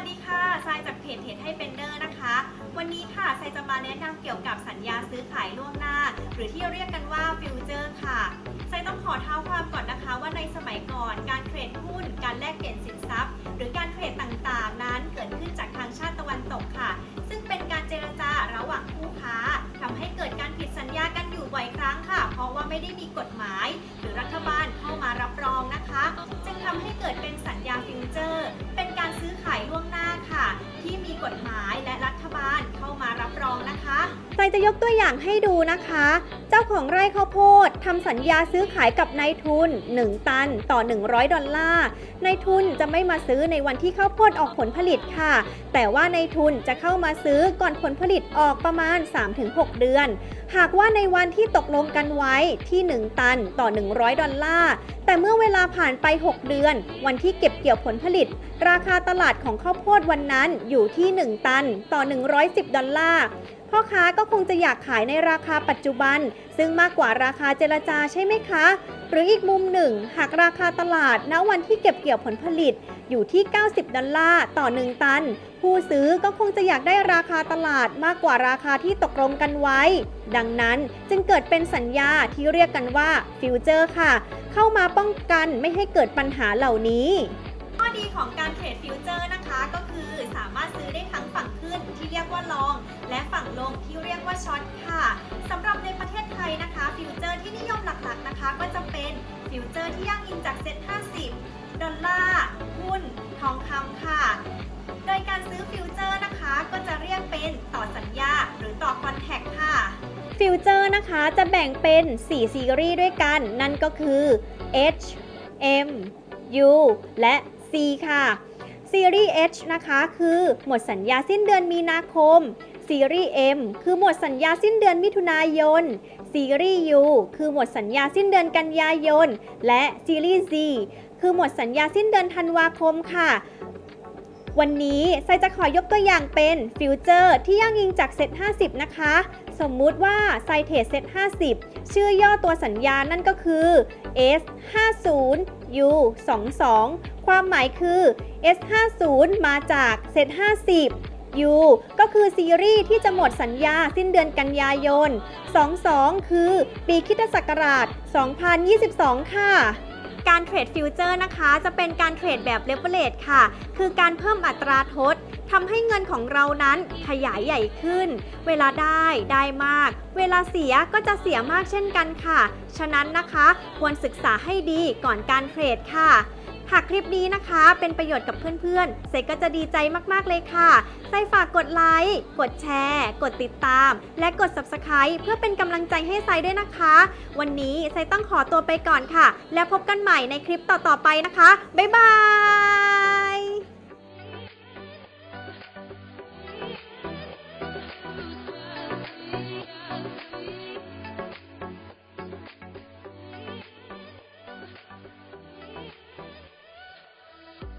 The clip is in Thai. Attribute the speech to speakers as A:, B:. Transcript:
A: วัสดีค่ะทรายจากเพจเทรดให้เป็นเดอร์นะคะ วันนี้ค่ะทรายจะมาแนะนำเกี่ยวกับสัญญาซื้อขายล่วงหน้า หรือที่เรียกกันว่าฟิวเจอร์ค่ะทรายต้องขอเท้าความก่อนนะคะว่าในสมัยก่อนการเทรดหุ้น การแลกเปลี่ยนสินทรัพย์ หรือการเทรดต่างๆ นั้นเกิดขึ้นจากทางชาติตะวันตกค่ะ ซึ่งเป็นการเจรจาระหว่างผู้ค้าทำให้เกิดการผิดสัญญากันอยู่บ่อยครั้งค่ะ เพราะว่าไม่ได้มีกฎหมาย หรือรัฐบาลเข้ามารับรองนะคะ จึงทำให้เกิดเป็นสัญ กฎหมายและรัฐบาลเข้ามารับรองนะคะ
B: ใจจะยกตัวอย่างให้ดูนะคะ จ้าของไร่ข้าวโพดทำสัญญาซื้อขายกับนายทุน 1 ตันต่อ 100 ดอลลาร์นายทุนจะไม่มาซื้อในวันที่ข้าวโพดออกผลผลิตค่ะ แต่ว่านายทุนจะเข้ามาซื้อก่อนผลผลิตออกประมาณ 3-6 เดือน หากว่าในวันที่ตกลงกันไว้ที่ 1 ตันต่อ 100 ดอลลาร์แต่เมื่อเวลาผ่านไป 6 เดือน วันที่เก็บเกี่ยวผลผลิต ราคาตลาดของข้าวโพดวันนั้นอยู่ที่ 1 ตันต่อ 110 ดอลลาร์พ่อค้าก็คงจะอยากขายในราคาปัจจุบัน ซึ่งมากกว่าราคาเจรจาใช่ไหมคะ หรืออีกมุมหนึ่ง หากราคาตลาดณวันที่เก็บเกี่ยวผลผลิตอยู่ที่ 90 ดอลลาร์ต่อ 1 ตัน ผู้ซื้อก็คงจะอยากได้ราคาตลาดมากกว่าราคาที่ตกลงกันไว้ ดังนั้นจึงเกิดเป็นสัญญาที่เรียกกันว่าฟิวเจอร์ค่ะ เข้ามาป้องกันไม่ให้เกิดปัญหาเหล่านี้
A: ข้อดีของการเทรดฟิวเจอร์นะคะ ฟิวเจอร์ที่ย่างอิงจากเซ็ต50 ดอลลาร์ หุ้น ทองคำค่ะ โดยการซื้อฟิวเจอร์นะคะ ก็จะเรียกเป็นต่อสัญญาหรือต่อคอนแทคค่ะ
B: ฟิวเจอร์นะคะจะแบ่งเป็น 4 ซีรีส์ด้วยกัน นั่นก็คือ H M U และ C ค่ะ ซีรีส์ H นะคะ คือหมดสัญญาสิ้นเดือนมีนาคม ซีรีส์ M คือหมดสัญญาสิ้นเดือนมิถุนายน ซีรีส์ U คือหมดสัญญาสิ้นเดือนกันยายน และซีรีส์ Z คือหมดสัญญาสิ้นเดือนธันวาคมค่ะ วันนี้ไซจะขอยกตัวอย่างเป็นฟิวเจอร์ที่ย่างอิงจากเซต50 นะคะ สมมุติว่าไซเทรดเซต50 ชื่อย่อตัวสัญญานั่นก็คือ S 50 U 22ความหมายคือ S 50มาจากเซต50 U ก็คือซีรีส์ที่จะหมดสัญญาสิ้นเดือนกันยายน 22 คือปีคิตศักราช 2022 ค่ะ
A: การเทรดฟิวเจอร์นะคะ จะเป็นการเทรดแบบเลเวลเล e ค่ะ คือการเพิ่มอัตราทดทำให้เงินของเรานั้นขยายใหญ่ขึ้น เวลาได้ได้มาก เวลาเสียก็จะเสียมากเช่นกันค่ะ ฉะนั้นนะคะ ควรศึกษาให้ดีก่อนการเทรดค่ะ หากคลิปนี้นะคะ เป็นประโยชน์กับเพื่อนๆเซก็จะดีใจมากๆเลยค่ะไซฝากกดไลค์ กดแชร์ กดติดตาม และกด Subscribe เพื่อเป็นกำลังใจให้ไซด้วยนะคะ วันนี้ไซต้องขอตัวไปก่อนค่ะ แล้วพบกันใหม่ในคลิปต่อๆไปนะคะ บ๊ายบาย